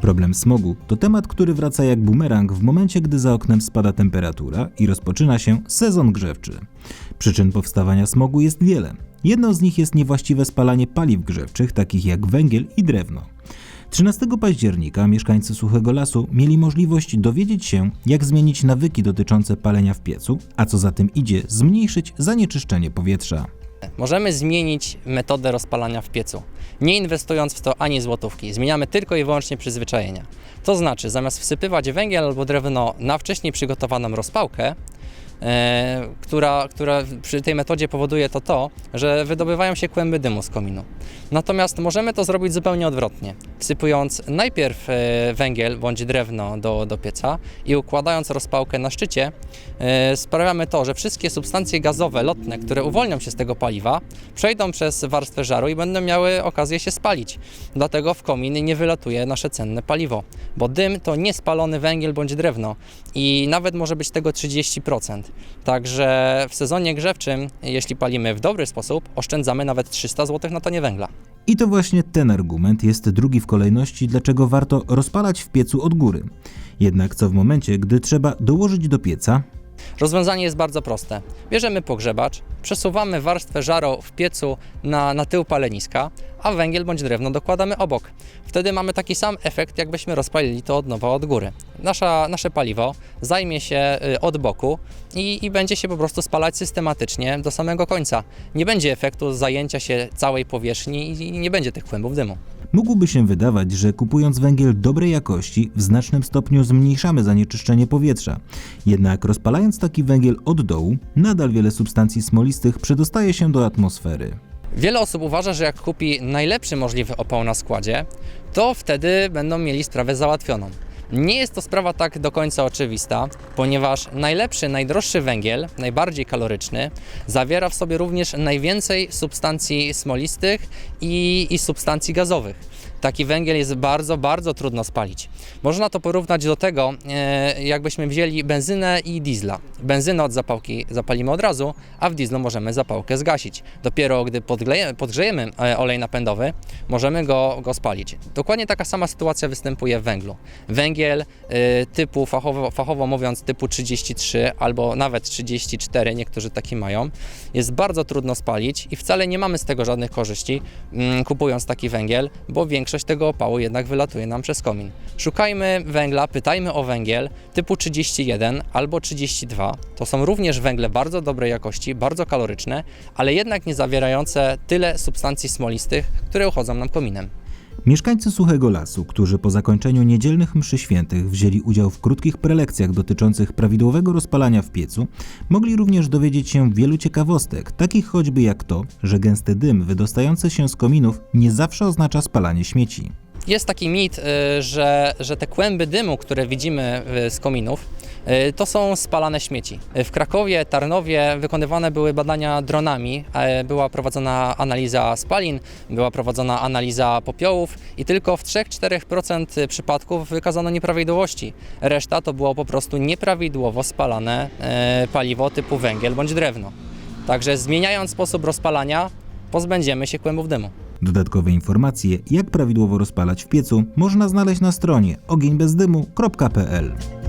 Problem smogu to temat, który wraca jak bumerang w momencie, gdy za oknem spada temperatura i rozpoczyna się sezon grzewczy. Przyczyn powstawania smogu jest wiele. Jedną z nich jest niewłaściwe spalanie paliw grzewczych, takich jak węgiel i drewno. 13 października mieszkańcy Suchego Lasu mieli możliwość dowiedzieć się, jak zmienić nawyki dotyczące palenia w piecu, a co za tym idzie, zmniejszyć zanieczyszczenie powietrza. Możemy zmienić metodę rozpalania w piecu, nie inwestując w to ani złotówki. Zmieniamy tylko i wyłącznie przyzwyczajenia. To znaczy, zamiast wsypywać węgiel albo drewno na wcześniej przygotowaną rozpałkę, która, która przy tej metodzie powoduje to to, że wydobywają się kłęby dymu z kominu. Natomiast możemy to zrobić zupełnie odwrotnie. Wsypując najpierw e, węgiel bądź drewno do, do pieca i układając rozpałkę na szczycie, e, sprawiamy to, że wszystkie substancje gazowe, lotne, które uwolnią się z tego paliwa, przejdą przez warstwę żaru i będą miały okazję się spalić. Dlatego w komin nie wylatuje nasze cenne paliwo, bo dym to niespalony węgiel bądź drewno i nawet może być tego 30%. Także w sezonie grzewczym, jeśli palimy w dobry sposób, oszczędzamy nawet 300 zł na tonie węgla. I to właśnie ten argument jest drugi w kolejności, dlaczego warto rozpalać w piecu od góry. Jednak co w momencie, gdy trzeba dołożyć do pieca, Rozwiązanie jest bardzo proste. Bierzemy pogrzebacz, przesuwamy warstwę żaru w piecu na, na tył paleniska, a węgiel bądź drewno dokładamy obok. Wtedy mamy taki sam efekt, jakbyśmy rozpalili to od nowa od góry. Nasza, nasze paliwo zajmie się y, od boku i, i będzie się po prostu spalać systematycznie do samego końca. Nie będzie efektu zajęcia się całej powierzchni i nie będzie tych kłębów dymu. Mógłby się wydawać, że kupując węgiel dobrej jakości w znacznym stopniu zmniejszamy zanieczyszczenie powietrza. Jednak rozpalając taki węgiel od dołu, nadal wiele substancji smolistych przedostaje się do atmosfery. Wiele osób uważa, że jak kupi najlepszy możliwy opał na składzie, to wtedy będą mieli sprawę załatwioną. Nie jest to sprawa tak do końca oczywista, ponieważ najlepszy, najdroższy węgiel, najbardziej kaloryczny, zawiera w sobie również najwięcej substancji smolistych i, i substancji gazowych. Taki węgiel jest bardzo, bardzo trudno spalić. Można to porównać do tego, e, jakbyśmy wzięli benzynę i diesla. Benzynę od zapałki zapalimy od razu, a w dieslu możemy zapałkę zgasić. Dopiero gdy podgrzejemy e, olej napędowy, możemy go, go spalić. Dokładnie taka sama sytuacja występuje w węglu. Węgiel e, typu, fachowo, fachowo mówiąc, typu 33 albo nawet 34, niektórzy taki mają, jest bardzo trudno spalić i wcale nie mamy z tego żadnych korzyści, mm, kupując taki węgiel, bo większość tego opału jednak wylatuje nam przez komin. Szukajmy węgla, pytajmy o węgiel typu 31 albo 32. To są również węgle bardzo dobrej jakości, bardzo kaloryczne, ale jednak nie zawierające tyle substancji smolistych, które uchodzą nam kominem. Mieszkańcy Suchego Lasu, którzy po zakończeniu niedzielnych mszy świętych wzięli udział w krótkich prelekcjach dotyczących prawidłowego rozpalania w piecu, mogli również dowiedzieć się wielu ciekawostek, takich choćby jak to, że gęsty dym wydostający się z kominów nie zawsze oznacza spalanie śmieci. Jest taki mit, y, że, że te kłęby dymu, które widzimy y, z kominów, y, to są spalane śmieci. W Krakowie, Tarnowie wykonywane były badania dronami, była prowadzona analiza spalin, była prowadzona analiza popiołów i tylko w 3-4% przypadków wykazano nieprawidłowości. Reszta to było po prostu nieprawidłowo spalane paliwo typu węgiel bądź drewno. Także zmieniając sposób rozpalania, pozbędziemy się kłębów dymu. Dodatkowe informacje, jak prawidłowo rozpalać w piecu, można znaleźć na stronie ogienbezdymu.pl.